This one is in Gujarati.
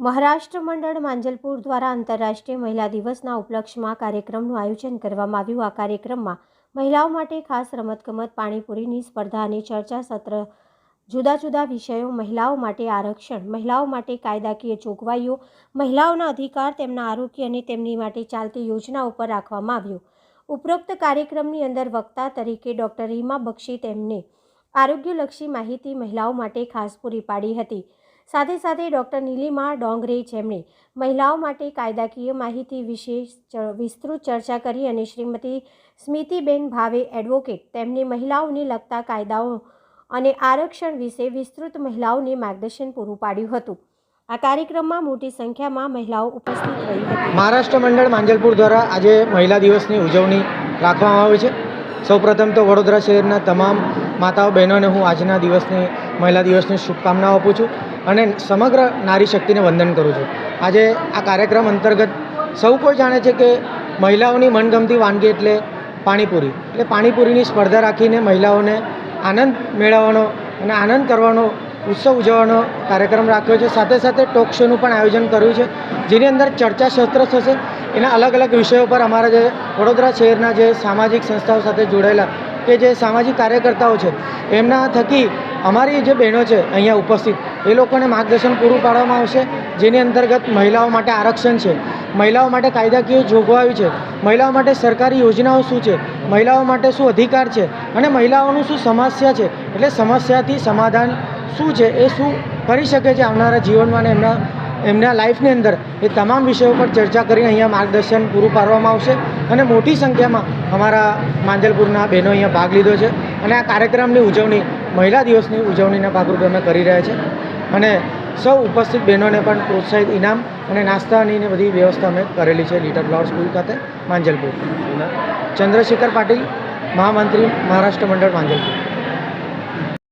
મહારાષ્ટ્ર મંડળ માંજલપુર દ્વારા આંતરરાષ્ટ્રીય મહિલા દિવસના ઉપલક્ષમાં કાર્યક્રમનું આયોજન કરવામાં આવ્યું. આ કાર્યક્રમમાં મહિલાઓ માટે ખાસ રમતગમત, પાણીપુરીની સ્પર્ધા અને ચર્ચા સત્ર, જુદા જુદા વિષયો, મહિલાઓ માટે આરક્ષણ, મહિલાઓ માટે કાયદાકીય જોગવાઈઓ, મહિલાઓના અધિકાર, તેમના આરોગ્ય અને તેમની માટે ચાલતી યોજનાઓ પર રાખવામાં આવ્યું. ઉપરોક્ત કાર્યક્રમની અંદર વક્તા તરીકે ડૉક્ટર રીમા બક્ષી તેમને આરોગ્યલક્ષી માહિતી મહિલાઓ માટે ખાસ પૂરી પાડી હતી. સાથે સાથે ડૉક્ટર નીલિમા ડોંગરે જેમણે મહિલાઓ માટે કાયદાકીય માહિતી વિશે વિસ્તૃત ચર્ચા કરી અને શ્રીમતી સ્મિતિબેન ભાવે એડવોકેટ તેમને મહિલાઓને લગતા કાયદાઓ અને આરક્ષણ વિશે વિસ્તૃત મહિલાઓને માર્ગદર્શન પૂરું પાડ્યું હતું. આ કાર્યક્રમમાં મોટી સંખ્યામાં મહિલાઓ ઉપસ્થિત રહી હતી. મહારાષ્ટ્ર મંડળ માંજલપુર દ્વારા આજે મહિલા દિવસની ઉજવણી રાખવામાં આવી છે. સૌપ્રથમ તો વડોદરા શહેરના તમામ માતાઓ બહેનોને હું આજના દિવસની, મહિલા દિવસની શુભકામનાઓ આપું છું. અને સમગ્ર નારી શક્તિને વંદન કરું છું. આજે આ કાર્યક્રમ અંતર્ગત સૌ કોઈ જાણે છે કે મહિલાઓની મનગમતી વાનગી એટલે પાણીપુરી. એટલે પાણીપુરીની સ્પર્ધા રાખીને મહિલાઓને આનંદ મેળવવાનો અને આનંદ કરવાનો, ઉત્સવ ઉજવવાનો કાર્યક્રમ રાખ્યો છે. સાથે સાથે ટોક શોનું પણ આયોજન કર્યું છે, જેની અંદર ચર્ચા સત્ર થશે. એના અલગ અલગ વિષયો પર અમારા જે વડોદરા શહેરના જે સામાજિક સંસ્થાઓ સાથે જોડાયેલા કે જે સામાજિક કાર્યકર્તાઓ છે, એમના થકી અમારી જે બહેનો છે અહીંયા ઉપસ્થિત એ લોકોને માર્ગદર્શન પૂરું પાડવામાં આવશે, જેની અંતર્ગત મહિલાઓ માટે આરક્ષણ છે. મહિલાઓ માટે કાયદાકીય જોગવાઈ છે. મહિલાઓ માટે સરકારી યોજનાઓ શું છે? મહિલાઓ માટે શું અધિકાર છે? અને મહિલાઓનું શું સમસ્યા છે? એટલે સમસ્યાથી સમાધાન શું છે? એ શું કરી શકે છે આવનારા જીવનમાં અને એમના એમના લાઈફની અંદર? એ તમામ વિષયો પર ચર્ચા કરીને અહીંયા માર્ગદર્શન પૂરું પાડવામાં આવશે. અને મોટી સંખ્યામાં અમારા માંજલપુરના બહેનો અહીંયા ભાગ લીધો છે. અને આ કાર્યક્રમની ઉજવણી, મહિલા દિવસની ઉજવણીના ભાગરૂપે અમે કરી રહ્યા છે. અને સૌ ઉપસ્થિત બહેનોને પણ પ્રોત્સાહિત ઇનામ અને નાસ્તાની ને બધી વ્યવસ્થા અમે કરેલી છે લીટર ફ્લાવર સ્કૂલ ખાતે માંજલપુર. ચંદ્રશેખર પાટીલ મહામંત્રી મહારાષ્ટ્ર મંડળ માંજલપુર.